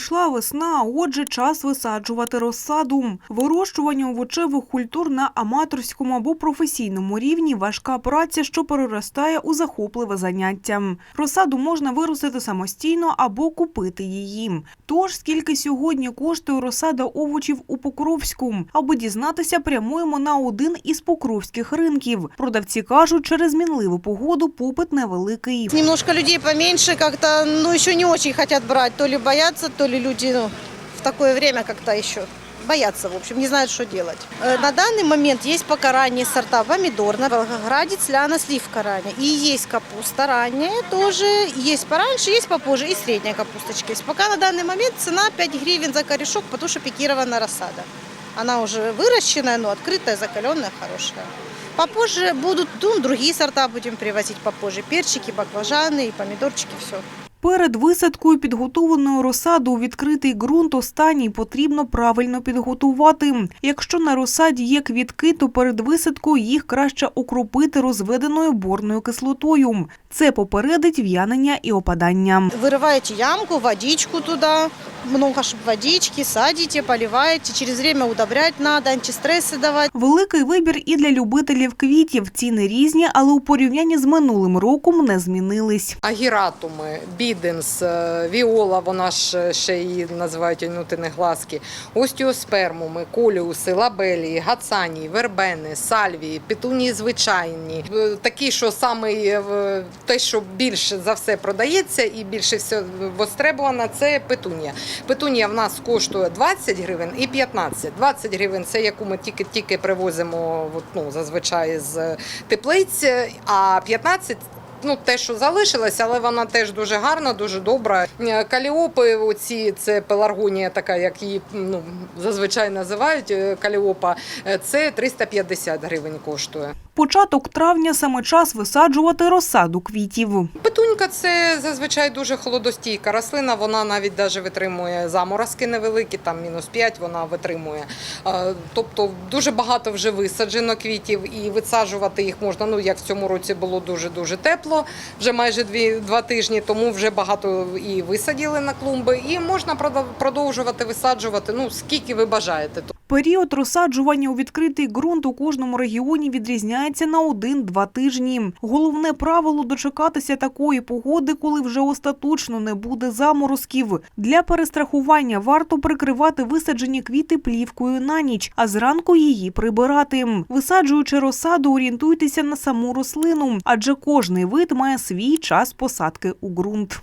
Прийшла весна, отже, час висаджувати розсаду. Вирощування овочевих культур на аматорському або професійному рівні важка праця, що переростає у захопливе заняття. Розсаду можна виростити самостійно або купити її. Тож, скільки сьогодні коштує розсада овочів у Покровську? Аби дізнатися, прямуємо на один із покровських ринків. Продавці кажуть, через мінливу погоду попит невеликий. Немножко людей поменьше, как-то, ну, еще не очень хотят брать. То ли боятся, то ли люди ну, в такое время как-то еще боятся, в общем, не знают, что делать. Э, На данный момент есть пока ранние сорта помидорная, волгоградец, ляна, сливка ранняя. И есть капуста ранняя тоже, есть пораньше, есть попозже, и средняя капусточка есть. Пока на данный момент цена 5 гривен за корешок, потому что пикированная рассада. Она уже выращенная, но открытая, закаленная, хорошая. Попозже будут, ну, другие сорта будем привозить попозже. Перчики, баклажаны и помидорчики, все. Перед висадкою підготованої розсади у відкритий ґрунт останній потрібно правильно підготувати. Якщо на розсаді є квітки, то перед висадкою їх краще окропити розведеною борною кислотою. Це попередить в'янення і опадання. Вириваєте ямку, водичку туда, много чтобы водички, садите, поливаете. Через время удобрять надо, антистрессы давать. Великий вибір і для любителів квітів. Ціни різні, але у порівнянні з минулим роком не змінились. агіратуми, біденс, е, віола, вона ж ще її називають анютини глазки, остеоспермуми, коліуси, лабелії, гацанії, вербени, сальвії, петунії звичайні. Е, Такі, що саме е, те, що більше за все продається і більше все востребовано, це петунія. Петунія в нас коштує 20 гривень і 15. 20 гривень це яку ми тільки тільки привозимо ну, зазвичай з теплиць, а 15 Ну, те, що залишилось, але вона теж дуже гарна, дуже добра. Е, Каліопи, оці це пеларгонія, така як її ну зазвичай називають. е, Каліопа, е, це 350 гривень коштує. Початок травня саме час висаджувати розсаду квітів. Петунька це зазвичай дуже холодостійка рослина. Вона навіть даже витримує заморозки невеликі, там мінус 5 вона витримує. Тобто дуже багато вже висаджено квітів, і висаджувати їх можна. Ну як в цьому році було дуже дуже тепло, вже майже дві два тижні, тому вже багато і висаділи на клумби, і можна продовжувати висаджувати. Ну скільки ви бажаєте. Період розсаджування у відкритий ґрунт у кожному регіоні відрізняється на один-два тижні. Головне правило дочекатися такої погоди, коли вже остаточно не буде заморозків. Для перестрахування варто прикривати висаджені квіти плівкою на ніч, а зранку її прибирати. Висаджуючи розсаду, орієнтуйтеся на саму рослину, адже кожний вид має свій час посадки у ґрунт.